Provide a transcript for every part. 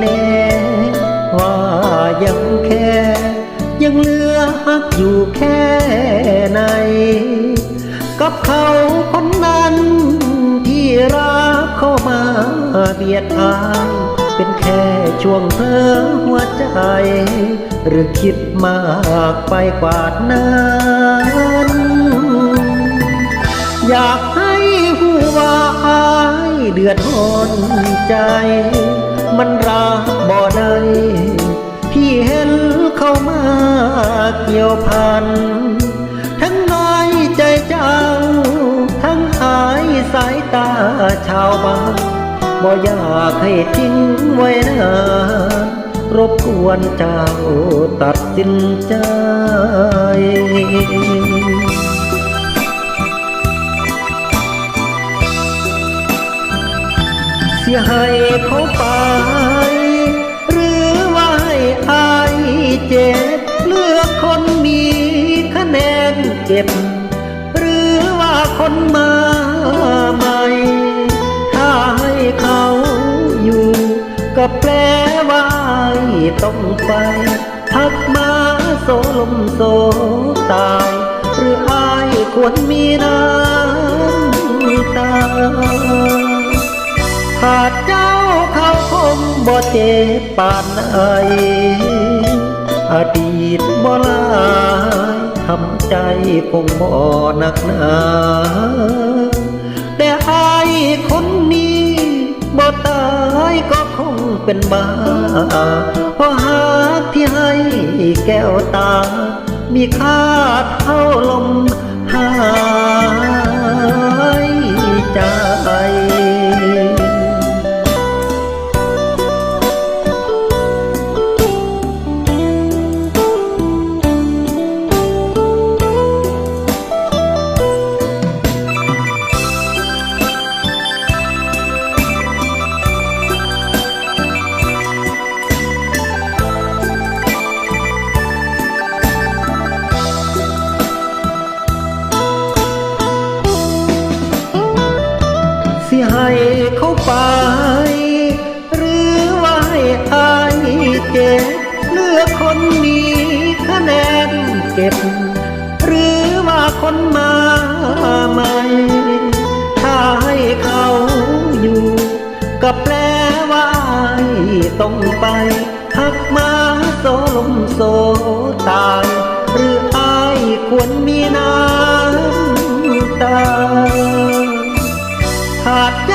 แน่ว่ายังแค่ ยังเหลือฮักอยู่แค่ไหน กับเขาคนนั้นที่รักเข้ามาเบียดอายเป็นแค่ช่วงเธอหัวใจ หรือคิดมากไปกว่านั้นอยากให้ผู้วาอายเดือดร้อนใจ มันรักบ่ได้ที่เห็นเข้ามาเกี่ยวพัน ทั้งน้อยใจเจ้า ทั้งหายสายตาชาวบ้านบ่อยากให้ทิ้งไว้นานรบกวนเจ้าตัดสินใจ เสียให้เขาไป หรือว่าให้อายเจ็บ เลือกคนมีคะแนนเก็บ หรือว่าคนมาใหม่ ถ้าให้เขาอยู่ ก็แปลว่าต้องไปพักมาโซลมโซตาย หรืออายควรมีน้ำตา ขาดเจ้าเขาคงบ่เจ็บปานไออดีตบ่ลายทำใจคงบ่หนักหนาแต่ไอายคนนี้บ่ตายก็คงเป็นบ้าเพราะหากที่ให้แก้วตา มีค่าเท่าลมหาย เขาไป หรือว่าให้อายเจ็บเลือกคนมีคะแนนเก็บ หรือว่าคนมาใหม่ถ้าให้เขาอยู่ก็แปลว่าต้องไปหักมาโซลมโซตายหรืออายควรมีน้ำตาขาด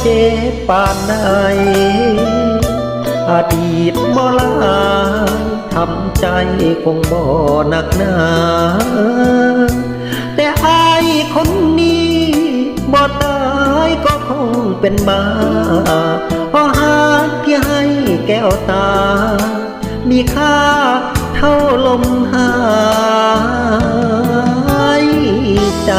เจ็บปานใดอดีตบ่ลายทำใจคงบ่หนักหนาแต่อายคนนี้บ่ตายก็คงเป็นบ้าเพราะหากที่ให้แก้วตา มีค่าเท่าลมหายใจ